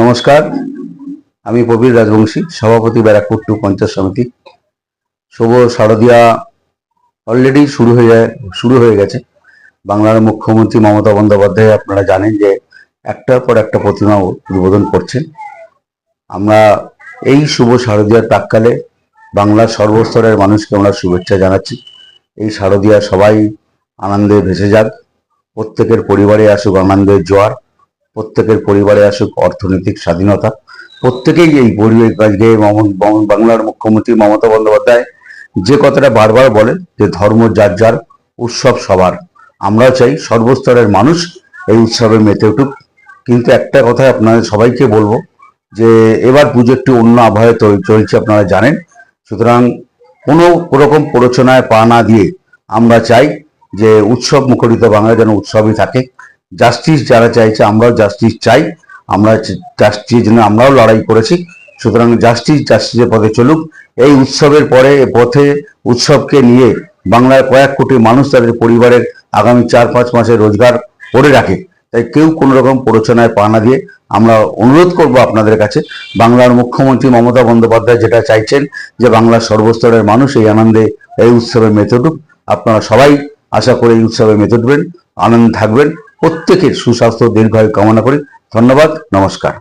নমস্কার, আমি প্রবীর রাজবংশী, সভাপতি ব্যারাকপুর টু পঞ্চায়েত সমিতি। শুভ শারদিয়া অলরেডি শুরু হয়ে যায়, শুরু হয়ে গেছে। বাংলার মুখ্যমন্ত্রী মমতা বন্দ্যোপাধ্যায় আপনারা জানেন যে একটার পর একটা প্রতিমা উদ্বোধন করছেন। আমরা এই শুভ শারদীয়ার প্রাককালে বাংলার সর্বস্তরের মানুষকে আমরা শুভেচ্ছা জানাচ্ছি। এই শারদীয়া সবাই আনন্দে ভেসে যাক, প্রত্যেকের পরিবারে আসুক আনন্দের জোয়ার। প্রত্যেকের পরিবারে আসুক অর্থনৈতিক স্বাধীনতা। প্রত্যেকেই এই পরিবেশ আজকে বাংলার মুখ্যমন্ত্রী মমতা বন্দ্যোপাধ্যায় যে কথাটা বারবার বলে যে ধর্ম যার যার, উৎসব সবার। আমরা চাই সর্বস্তরের মানুষ এই উৎসবে মেতে উঠুক। কিন্তু একটা কথা আপনাদের সবাইকে বলব যে এবার পুজো একটু অন্য আবহাওয়ায় চলছে আপনারা জানেন। সুতরাং কোনো রকম প্ররোচনায় পা না দিয়ে আমরা চাই যে উৎসব মুখরিত বাংলা যেন উৎসবই থাকে। জাস্টিস যারা চাইছে, আমরাও জাস্টিস চাই। আমরা জাস্টিস জন্য আমরাও লড়াই করেছি। সুতরাং জাস্টিস জাস্টিসের পথে চলুক। এই উৎসবের পরে, পথে, উৎসবকে নিয়ে বাংলার কয়েক কোটি মানুষ তাদের পরিবারের আগামী চার পাঁচ মাসের রোজগার করে রাখে। তাই কেউ কোনো রকম পা না দিয়ে আমরা অনুরোধ করব আপনাদের কাছে, বাংলার মুখ্যমন্ত্রী মমতা বন্দ্যোপাধ্যায় যেটা চাইছেন যে বাংলার সর্বস্তরের মানুষ এই আনন্দে এই উৎসবে মেতে উঠুক। আপনারা সবাই আশা করে এই উৎসবে মেতে উঠবেন, আনন্দ থাকবেন। প্রত্যেকের সুস্বাস্থ্য দীর্ঘায়ু কামনা করি ধন্যবাদ নমস্কার।